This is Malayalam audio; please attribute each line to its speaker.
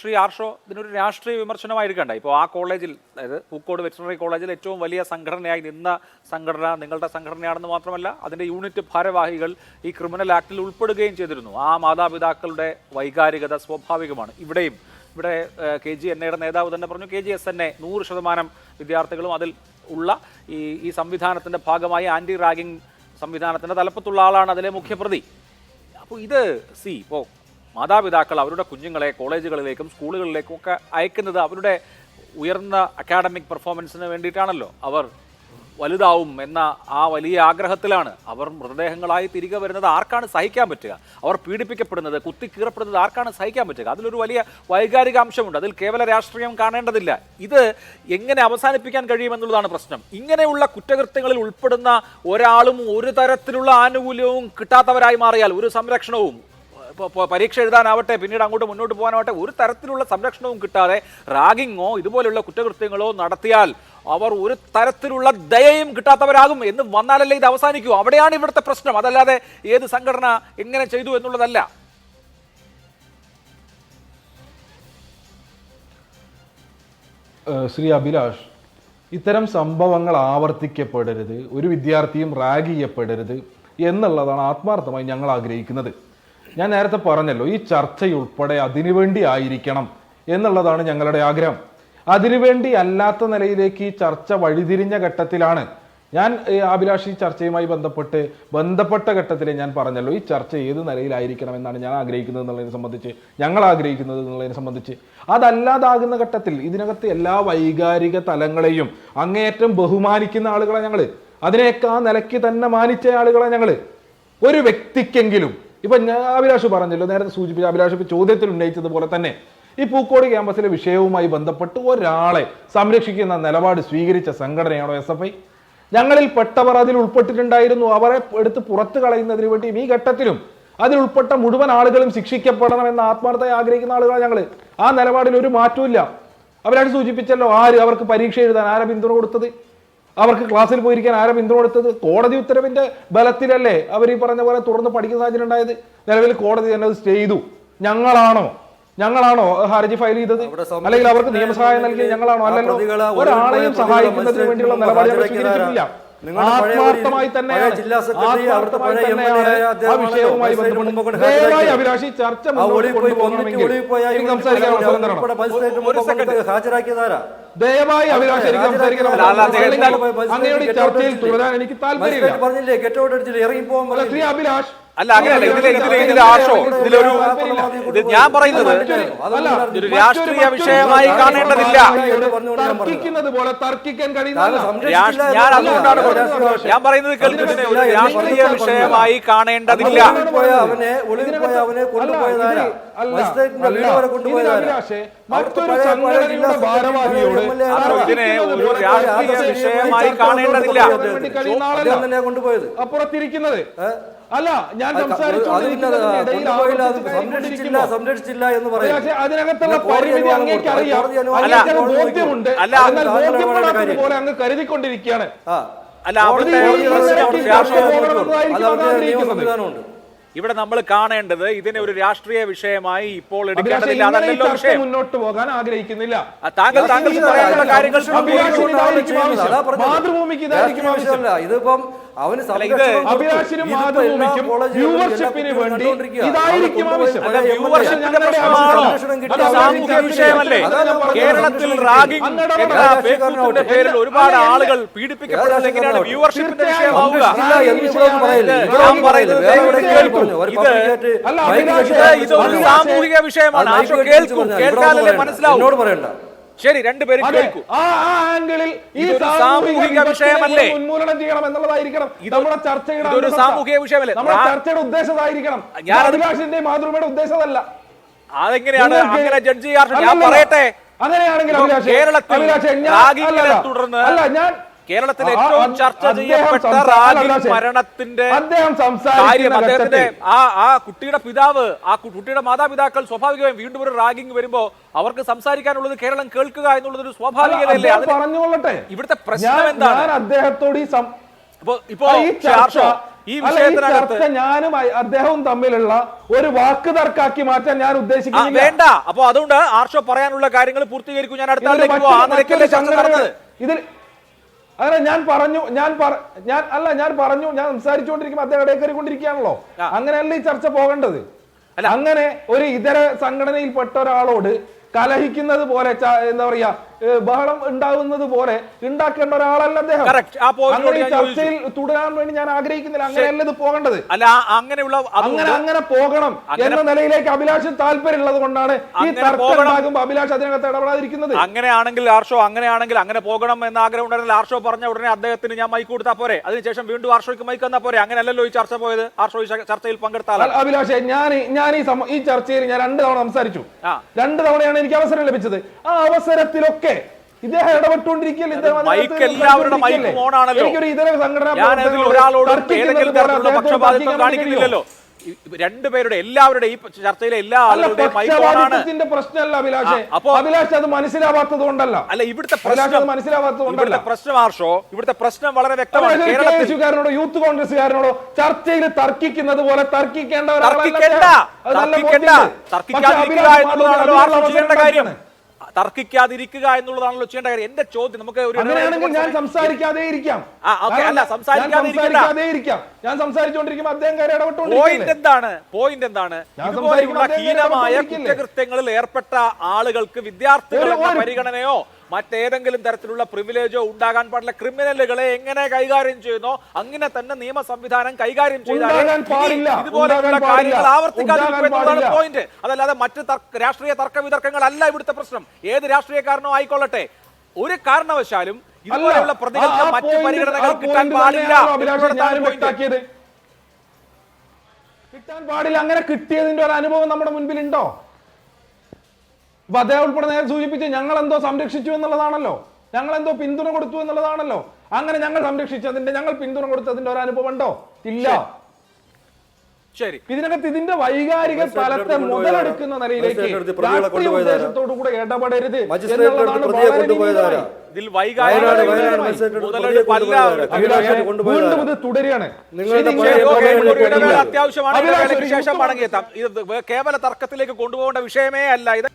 Speaker 1: ശ്രീ ആർഷോ ഇതിനൊരു രാഷ്ട്രീയ വിമർശനമായിരിക്കണ്ട. ഇപ്പോൾ ആ കോളേജിൽ അതായത് പൂക്കോട് വെറ്റിനറി കോളേജിൽ ഏറ്റവും വലിയ സംഘടനയായി നിന്ന സംഘടന നിങ്ങളുടെ സംഘടനയാണെന്ന് മാത്രമല്ല അതിന്റെ യൂണിറ്റ് ഭാരവാഹികൾ ഈ ക്രിമിനൽ ആക്ടിൽ ഉൾപ്പെടുകയും ചെയ്തിരുന്നു. ആ മാതാപിതാക്കളുടെ വൈകാരികത സ്വാഭാവികമാണ്. ഇവിടെയും ഇവിടെ കെ ജി എൻ എയുടെ നേതാവ് തന്നെ പറഞ്ഞു K G S N A നൂറ് ശതമാനം വിദ്യാർത്ഥികളും അതിൽ ഉള്ള ഈ ഈ സംവിധാനത്തിന്റെ ഭാഗമായി ആന്റി റാഗിംഗ് സംവിധാനത്തിന്റെ തലപ്പത്തുള്ള ആളാണ് അതിലെ മുഖ്യപ്രതി. അപ്പോൾ ഇത് സി ഇപ്പോൾ മാതാപിതാക്കൾ അവരുടെ കുഞ്ഞുങ്ങളെ കോളേജുകളിലേക്കും സ്കൂളുകളിലേക്കും ഒക്കെ അയക്കുന്നത് അവരുടെ ഉയർന്ന അക്കാഡമിക് പെർഫോമൻസിന് വേണ്ടിയിട്ടാണല്ലോ. അവർ വലുതാവും എന്ന ആ വലിയ ആഗ്രഹത്തിലാണ് അവർ മൃതദേഹങ്ങളായി തിരികെ വരുന്നത്. ആർക്കാണ് സഹിക്കാൻ പറ്റുക? അവർ പീഡിപ്പിക്കപ്പെടുന്നത് കുത്തിക്കീറപ്പെടുന്നത് ആർക്കാണ് സഹിക്കാൻ പറ്റുക? അതിലൊരു വലിയ വൈകാരികാംശമുണ്ട്. അതിൽ കേവല രാഷ്ട്രീയം കാണേണ്ടതില്ല. ഇത് എങ്ങനെ അവസാനിപ്പിക്കാൻ കഴിയുമെന്നുള്ളതാണ് പ്രശ്നം. ഇങ്ങനെയുള്ള കുറ്റകൃത്യങ്ങളിൽ ഉൾപ്പെടുന്ന ഒരാളും ഒരു തരത്തിലുള്ള ആനുകൂല്യവും കിട്ടാത്തവരായി മാറിയാൽ ഒരു സംരക്ഷണവും പരീക്ഷ എഴുതാനാവട്ടെ പിന്നീട് അങ്ങോട്ട് മുന്നോട്ട് പോകാനാവട്ടെ ഒരു തരത്തിലുള്ള സംരക്ഷണവും കിട്ടാതെ റാഗിങ്ങോ ഇതുപോലുള്ള കുറ്റകൃത്യങ്ങളോ നടത്തിയാൽ അവർ ഒരു തരത്തിലുള്ള ദയയും കിട്ടാത്തവരാകും എന്ന് വന്നാലല്ലേ ഇത് അവസാനിക്കൂ. അവിടെയാണ് ഇവിടുത്തെ പ്രശ്നം. അതല്ലാതെ ഏത് സംഘടന എങ്ങനെ ചെയ്തു എന്നുള്ളതല്ല.
Speaker 2: ശ്രീ അഭിലാഷ് ഇത്തരം സംഭവങ്ങൾ ആവർത്തിക്കപ്പെടരുത് ഒരു വിദ്യാർത്ഥിയും റാഗ് ചെയ്യപ്പെടരുത് എന്നുള്ളതാണ് ആത്മാർത്ഥമായി ഞങ്ങൾ ആഗ്രഹിക്കുന്നത്. ഞാൻ നേരത്തെ പറഞ്ഞല്ലോ ഈ ചർച്ചയുൾപ്പെടെ അതിനുവേണ്ടി ആയിരിക്കണം എന്നുള്ളതാണ് ഞങ്ങളുടെ ആഗ്രഹം. അതിനുവേണ്ടി അല്ലാത്ത നിലയിലേക്ക് ഈ ചർച്ച വഴിതിരിഞ്ഞ ഘട്ടത്തിലാണ് ഞാൻ അഭിലാഷി ഈ ചർച്ചയുമായി ബന്ധപ്പെട്ട് ബന്ധപ്പെട്ട ഘട്ടത്തിൽ ഞാൻ പറഞ്ഞല്ലോ ഈ ചർച്ച ഏത് നിലയിലായിരിക്കണം എന്നാണ് ഞാൻ ആഗ്രഹിക്കുന്നത് എന്നുള്ളതിനെ സംബന്ധിച്ച് ഞങ്ങൾ ആഗ്രഹിക്കുന്നത് എന്നുള്ളതിനെ സംബന്ധിച്ച്. അതല്ലാതാകുന്ന ഘട്ടത്തിൽ ഇതിനകത്ത് എല്ലാ വൈകാരിക തലങ്ങളെയും അങ്ങേയറ്റം ബഹുമാനിക്കുന്ന ആളുകളെ ഞങ്ങൾ അതിനെയൊക്കെ ആ നിലയ്ക്ക് തന്നെ മാനിച്ച ആളുകളെ ഞങ്ങൾ ഒരു വ്യക്തിക്കെങ്കിലും ഇപ്പൊ ഞാൻ അഭിലാഷ് പറഞ്ഞല്ലോ നേരത്തെ സൂചിപ്പിച്ച അഭിലാഷ് ഇപ്പൊ ചോദ്യത്തിൽ ഉന്നയിച്ചതുപോലെ തന്നെ ഈ പൂക്കോട് ക്യാമ്പസിലെ വിഷയവുമായി ബന്ധപ്പെട്ട് ഒരാളെ സംരക്ഷിക്കുന്ന നിലപാട് സ്വീകരിച്ച സംഘടനയാണോ എസ് എഫ് ഐ? ഞങ്ങളിൽ പെട്ടവർ അതിൽ ഉൾപ്പെട്ടിട്ടുണ്ടായിരുന്നു. അവരെ എടുത്ത് പുറത്തു കളയുന്നതിന് വേണ്ടിയും ഈ ഘട്ടത്തിലും അതിൽ ഉൾപ്പെട്ട മുഴുവൻ ആളുകളും ശിക്ഷിക്കപ്പെടണമെന്ന് ആത്മാർത്ഥമായി ആഗ്രഹിക്കുന്ന ആളുകളാണ് ഞങ്ങൾ ആ നിലപാടിൽ ഒരു മാറ്റവും ഇല്ല. അവരാണ് സൂചിപ്പിച്ചല്ലോ ആര് അവർക്ക് പരീക്ഷ എഴുതാൻ ആരാ പിന്തുണ കൊടുത്തത്? അവർക്ക് ക്ലാസ്സിൽ പോയിരിക്കാൻ ആരാ പിന്തുണ കൊടുത്തത്? കോടതി ഉത്തരവിന്റെ ബലത്തിലല്ലേ അവർ ഈ പറഞ്ഞ പോലെ തുറന്ന് പഠിക്കുന്ന സാഹചര്യം ഉണ്ടായത്? നിലവിൽ കോടതി തന്നെ അത് സ്റ്റേ ചെയ്തു. ഞങ്ങളാണോ? ഞങ്ങളാണോ ഹർജി ഫയൽ ചെയ്തത്? അല്ലെങ്കിൽ അവർക്ക് നിയമസഹായം നൽകിയത് ഞങ്ങളാണോ? അല്ലല്ലോ. ഒരാളെയും സഹായിക്കുന്നതിന് വേണ്ടിയുള്ള നിലപാട് സ്വീകരിച്ചിട്ടില്ല. ആത്മാർത്ഥമായി തന്നെയാണ്. ആത്മാർത്ഥമായി ആ വിഷയവുമായി ബന്ധപ്പെട്ട് ദയവായി അഭിലാഷി ചർച്ച സംസാരിക്കാൻ അവസരം തരണം.
Speaker 3: ഹാജരാക്കിയതാരാ?
Speaker 2: ദയവായി അഭിലാഷ് എനിക്ക്.
Speaker 1: എന്തായാലും
Speaker 2: അങ്ങയുടെ ചർച്ചയിൽ തുടരാൻ എനിക്ക് താല്പര്യമില്ല.
Speaker 3: പറഞ്ഞില്ലേ? ഗെറ്റ് ഔട്ട് അടിച്ചില്ലേ? ഇറങ്ങി പോകാൻ
Speaker 2: ശ്രീ അഭിലാഷ്
Speaker 1: അല്ല അങ്ങനെയല്ല. ഇതിലെ ഇതിലെ ഇതിലെ ആശോ ഇതിലൊരു ഇത് ഞാൻ പറയുന്നത്
Speaker 2: ഒരു
Speaker 1: രാഷ്ട്രീയ വിഷയമായി കാണേണ്ടതില്ല.
Speaker 2: തർക്കിക്കുന്നത് പോലെ തർക്കിക്കാൻ കഴിയുന്ന
Speaker 1: ഞാൻ അതുകൊണ്ടാണ്. ഞാൻ പറയുന്നത് കേൾക്കുന്നതിനെ ഒരു രാഷ്ട്രീയ വിഷയമായി കാണേണ്ടതില്ല.
Speaker 3: അവനെ ഒളിവിൽ പോയ അവനെ കൊണ്ടുപോയതാരാ? കൊണ്ടുപോയതാരാ?
Speaker 2: മറ്റൊരു സംഘടനയുടെ ഭാരവാഹിയോട്
Speaker 1: ഇതിനെ ഒരു രാഷ്ട്രീയ വിഷയമായി കാണേണ്ടതില്ല.
Speaker 2: അപ്പുറത്തിരിക്കുന്നത്. അല്ല ഞാൻ സംസാരിച്ചില്ല
Speaker 3: സംരക്ഷിച്ചില്ല എന്ന്
Speaker 2: പറയുന്നത് അതിനകത്തുള്ള പരിമിതി അങ്ങേക്ക് അറിയാം. ബോധ്യമുണ്ട്. എന്നാൽ
Speaker 3: താങ്കൾ
Speaker 2: ബോധ്യപ്പെടാത്തത് പോലെ അങ്ങ് കരുതിക്കൊണ്ടിരിക്കുകയാണ്.
Speaker 1: അല്ല അവിടുത്തെ.
Speaker 3: സംവിധാനമുണ്ട്
Speaker 1: ഇവിടെ നമ്മൾ കാണേണ്ടത് ഇതിനെ ഒരു രാഷ്ട്രീയ വിഷയമായി ഇപ്പോൾ എടുക്കേണ്ടതില്ല. അതല്ലല്ലോ വിഷയം.
Speaker 2: മുന്നോട്ട് പോകാൻ ആഗ്രഹിക്കുന്നില്ല.
Speaker 1: ആ, താങ്കൾ താങ്കൾക്ക് പറയാനുള്ള കാര്യങ്ങൾ.
Speaker 2: മാതൃഭൂമിക്ക്.
Speaker 3: ഇതിപ്പം അവന്.
Speaker 2: അഭിലാഷിനും മാതൃഭൂമിക്കും വ്യൂവർഷിപ്പിന് വേണ്ടി. ഇതായിരിക്കും ആവശ്യം.
Speaker 1: കേരളത്തിൽ റാഗിംഗ് പേരിൽ ഒരുപാട് ആളുകൾ പീഡിപ്പിക്കപ്പെടുന്നത് എങ്ങനെയാണ് വ്യൂവർഷിപ്പിന്റെ വിഷയമാവുക. ഇത്.
Speaker 3: ഒരു
Speaker 1: സാമൂഹിക വിഷയമാണ് കേൾക്കും
Speaker 3: കേൾക്കാതെ
Speaker 1: മനസ്സിലാവും
Speaker 3: എന്നോട് പറയണ്ട
Speaker 1: ശരി രണ്ടുപേരും
Speaker 2: ചോദിക്കൂ
Speaker 1: കേൾക്കൂ
Speaker 2: ആ ആ ആംഗിളിൽ ഈ
Speaker 1: ഇതൊരു
Speaker 2: സാമൂഹിക
Speaker 1: വിഷയമല്ലേ?
Speaker 2: ഉന്മൂലനം ചെയ്യണം എന്നുള്ളതായിരിക്കണം നമ്മുടെ ചർച്ചയുടെ
Speaker 1: ഒരു
Speaker 2: അന്തസത്ത.
Speaker 1: സാമൂഹിക വിഷയമല്ലേ?
Speaker 2: നമ്മുടെ ചർച്ചയുടെ ഉദ്ദേശം ഞാൻ
Speaker 1: ഞാനത്
Speaker 2: അഭിലാഷിന്റെ മാതൃമയുടെ ഉദ്ദേശമല്ല
Speaker 1: അതെങ്ങനെയാണ്
Speaker 2: നിങ്ങൾക്ക്
Speaker 1: അങ്ങനെ ജഡ്ജ് ചെയ്യാറുണ്ട് ഞാൻ
Speaker 2: അല്ലല്ല.
Speaker 1: പറയട്ടെ
Speaker 2: അങ്ങനെയാണെങ്കിൽ
Speaker 1: ഇപ്പം
Speaker 2: അഭിലാഷ്
Speaker 1: കേരളത്തിൽ
Speaker 2: അഭിലാഷ് ഞാൻ-
Speaker 1: റാഗിങ്ങിനെ
Speaker 2: അല്ലല്ല.
Speaker 1: തുടർന്ന്
Speaker 2: അല്ല ഞാൻ
Speaker 1: കേരളത്തിൽ ഏറ്റവും ചർച്ച ചെയ്യപ്പെട്ട
Speaker 2: സംസാ-
Speaker 1: മരണത്തിന്റെ
Speaker 2: അദ്ദേഹം
Speaker 1: കാര്യം അദ്ദേഹത്തിന്റെ ആ ആ കുട്ടിയുടെ പിതാവ് ആ കുട്ടിയുടെ മാതാപിതാക്കൾ സ്വാഭാവികമായും വീണ്ടും ഒരു റാഗിംഗ് വരുമ്പോ അവർക്ക് സംസാരിക്കാനുള്ളത് കേരളം കേൾക്കുക എന്നുള്ളത് ഒരു സ്വാഭാവികതയല്ലേ
Speaker 2: പറഞ്ഞുകൊള്ളട്ടെ.
Speaker 1: ഇവിടുത്തെ പ്രശ്നം എന്താണ്?
Speaker 2: അദ്ദേഹത്തോട് ഈ
Speaker 1: ഇപ്പോ
Speaker 2: ഈ ചർച്ച ഞാനും അദ്ദേഹവും തമ്മിലുള്ള ഒരു വാക്ക് തർക്കാക്കി മാറ്റാൻ ഞാൻ
Speaker 1: ആ, വേണ്ട. അപ്പൊ അതുകൊണ്ട് ആർഷോ പറയാനുള്ള കാര്യങ്ങൾ പൂർത്തീകരിക്കും. ഞാൻ അടുത്ത
Speaker 2: ഇതിൽ അങ്ങനെ ഞാൻ പറഞ്ഞു ഞാൻ പറ- ഞാൻ അല്ല ഞാൻ പറഞ്ഞു ഞാൻ സംസാരിച്ചുകൊണ്ടിരിക്കുമ്പോൾ അദ്ദേഹം ഇടയിൽ കയറിക്കൊണ്ടിരിക്കുകയാണല്ലോ. അങ്ങനെയല്ല ഈ ചർച്ച പോകേണ്ടത്
Speaker 1: അല്ല.
Speaker 2: അങ്ങനെ ഒരു ഇതര സംഘടനയിൽപ്പെട്ട ഒരാളോട് കലഹിക്കുന്നത് പോലെ എന്താ പറയാ ബഹളം ഉണ്ടാകുന്നത് പോലെ ഉണ്ടാക്കേണ്ട ഒരാളല്ല അദ്ദേഹം. അങ്ങനെ ചർച്ചയിൽ തുടരാൻ വേണ്ടി ഞാൻ ആഗ്രഹിക്കുന്നില്ല. അങ്ങനെയല്ല ഇത് പോകേണ്ടത്.
Speaker 1: അല്ല അങ്ങനെയുള്ള
Speaker 2: അങ്ങനെ അങ്ങനെ പോകണം എന്ന നിലയിലേക്ക് അഭിലാഷ് താല്പര്യമുള്ളത് കൊണ്ടാണ് ഈ തർക്കം. ഉണ്ടാകുമ്പോൾ അഭിലാഷ് അതിനകത്ത് ഇടപെടാതിരിക്കുന്നത്.
Speaker 1: അങ്ങനെയാണെങ്കിൽ ആർഷോ അങ്ങനെയാണെങ്കിൽ അങ്ങനെ പോകണം എന്ന ആഗ്രഹം ഉണ്ടായിരുന്നു ആർഷോ പറഞ്ഞ ഉടനെ അദ്ദേഹത്തിന് ഞാൻ മൈക്ക് കൊടുത്താൽ പോരെ. അതിനുശേഷം വീണ്ടും ആർഷോയ്ക്ക് മൈക്ക് തന്നാൽ പോരെ. അങ്ങനെയല്ലോ ഈ ചർച്ച പോയത്. ആർഷോ ഈ ചർച്ചയിൽ
Speaker 2: പങ്കെടുത്താൽ അഭിലാഷെ ഞാൻ ഞാൻ ഈ ഈ ചർച്ചയിൽ ഞാൻ രണ്ട് തവണ സംസാരിച്ചു. രണ്ട് തവണയാണ് എനിക്ക് അവസരം ലഭിച്ചത്. ആ അവസരത്തിലൊക്കെ ഇദ്ദേഹം ഇടപെട്ടുകൊണ്ടിരിക്കുകയല്ലേ? ഇദ്ദേഹം. എനിക്കൊരു ഇതര സംഘടനാ
Speaker 1: രണ്ടുപേരുടെ എല്ലാവരുടെ ഈ ചർച്ചയിലെ എല്ലാ ആളുകളുടെയും
Speaker 2: പ്രശ്നമല്ല അഭിലാഷേ.
Speaker 1: അപ്പോ-
Speaker 2: അഭിലാഷ് അത് മനസ്സിലാവാത്തത് കൊണ്ടല്ല.
Speaker 1: അല്ല ഇവിടുത്തെ പ്രശ്നം
Speaker 2: മനസ്സിലാവാത്തത് കൊണ്ടല്ല.
Speaker 1: പ്രശ്നം ആർഷോ ഇവിടുത്തെ പ്രശ്നം വളരെ വ്യക്തമാണ്.
Speaker 2: യൂത്ത് കോൺഗ്രസ്സുകാരനോടോ ചർച്ചയിൽ തർക്കിക്കുന്നത് പോലെ തർക്കിക്കേണ്ട
Speaker 1: തർക്കിക്കണ്ട തർക്കിക്കണ്ട തർക്കിക്കാതിരിക്കുക എന്നുള്ളതാണല്ലോ ആർഷോ ചെയ്യേണ്ട കാര്യം. തർക്കിക്കാതിരിക്കുക എന്നുള്ളതാണല്ലോ ചെയ്യേണ്ട കാര്യം. എന്റെ ചോദ്യം നമുക്ക് ഒരു
Speaker 2: അങ്ങനെയാണെങ്കിൽ ഞാൻ സംസാരിക്കാതെ ഇരിക്കാം.
Speaker 1: അല്ല, സംസാരിക്കാതെ
Speaker 2: ഇരിക്കാം. ഞാൻ സംസാരിച്ചുകൊണ്ടിരിക്കുമ്പോൾ അദ്ദേഹം കയറി
Speaker 1: പോയിന്റ് എന്താണ്? പോയിന്റ് എന്താണ്? ഇതുപോലെയുള്ള ഹീനമായ കുറ്റകൃത്യങ്ങളിൽ ഏർപ്പെട്ട ആളുകൾക്ക്
Speaker 2: ഒരു-
Speaker 1: പരിഗണനയോ മറ്റേതെങ്കിലും തരത്തിലുള്ള പ്രിവിലേജോ ഉണ്ടാകാൻ പാടില്ല. ക്രിമിനലുകളെ എങ്ങനെ കൈകാര്യം ചെയ്യുന്നോ അങ്ങനെ തന്നെ നിയമ സംവിധാനം കൈകാര്യം. ഇതുപോലെയുള്ള കാര്യങ്ങൾ. പോയിന്റ് അതല്ലാതെ മറ്റ് രാഷ്ട്രീയ തർക്ക വിതർക്കങ്ങളല്ല ഇവിടുത്തെ പ്രശ്നം. ഏത് രാഷ്ട്രീയക്കാരനോ ആയിക്കൊള്ളട്ടെ. ഒരു കാരണവശാലും ഇതുപോലെയുള്ള
Speaker 2: പ്രതികരണം
Speaker 1: പ്രതികൾക്ക് മറ്റ് പരിഗണനകൾ കിട്ടാൻ പാടില്ല.
Speaker 2: കിട്ടാൻ പാടില്ല. അങ്ങനെ കിട്ടിയതിന്റെ ഒരു അനുഭവം നമ്മുടെ മുൻപിൽ ഉണ്ടോ അപ്പൊ അദ്ദേഹം ഉൾപ്പെടെ നേരെ സൂചിപ്പിച്ച് ഞങ്ങൾ എന്തോ സംരക്ഷിച്ചു എന്നുള്ളതാണല്ലോ. ഞങ്ങൾ എന്തോ പിന്തുണ കൊടുത്തു എന്നുള്ളതാണല്ലോ. അങ്ങനെ ഞങ്ങൾ സംരക്ഷിച്ചതിന്റെ ഞങ്ങൾ പിന്തുണ കൊടുത്തതിന്റെ ഒരു അനുഭവം ഉണ്ടോ ഇല്ല.
Speaker 1: ശരി.
Speaker 2: ഇതിനകത്ത് ഇതിന്റെ വൈകാരിക
Speaker 3: സ്ഥലത്തെ
Speaker 2: തലത്തെ മുതലെടുക്കുന്ന നിലയിലേക്ക് രാഷ്ട്രീയ? ഉദ്ദേശത്തോടു കൂടെ ഇടപെടരുത് എന്നുള്ളതാണ് വളരെ
Speaker 1: ഇതിൽ?
Speaker 2: വീണ്ടും ഇത് തുടരുകയാണ്.
Speaker 1: അത്യാവശ്യമാണ്. കേവല തർക്കത്തിലേക്ക് കൊണ്ടുപോകേണ്ട വിഷയമേ അല്ല. ഇത്